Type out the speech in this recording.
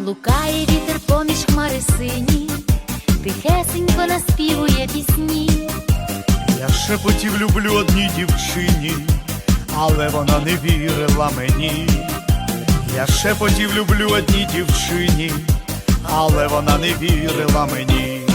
блукає вітер поміж хмари сині, тихесенько наспівує пісні. Я шепотів люблю одній дівчині, але вона не вірила мені. Я шепотів люблю одній дівчині, але вона не вірила мені.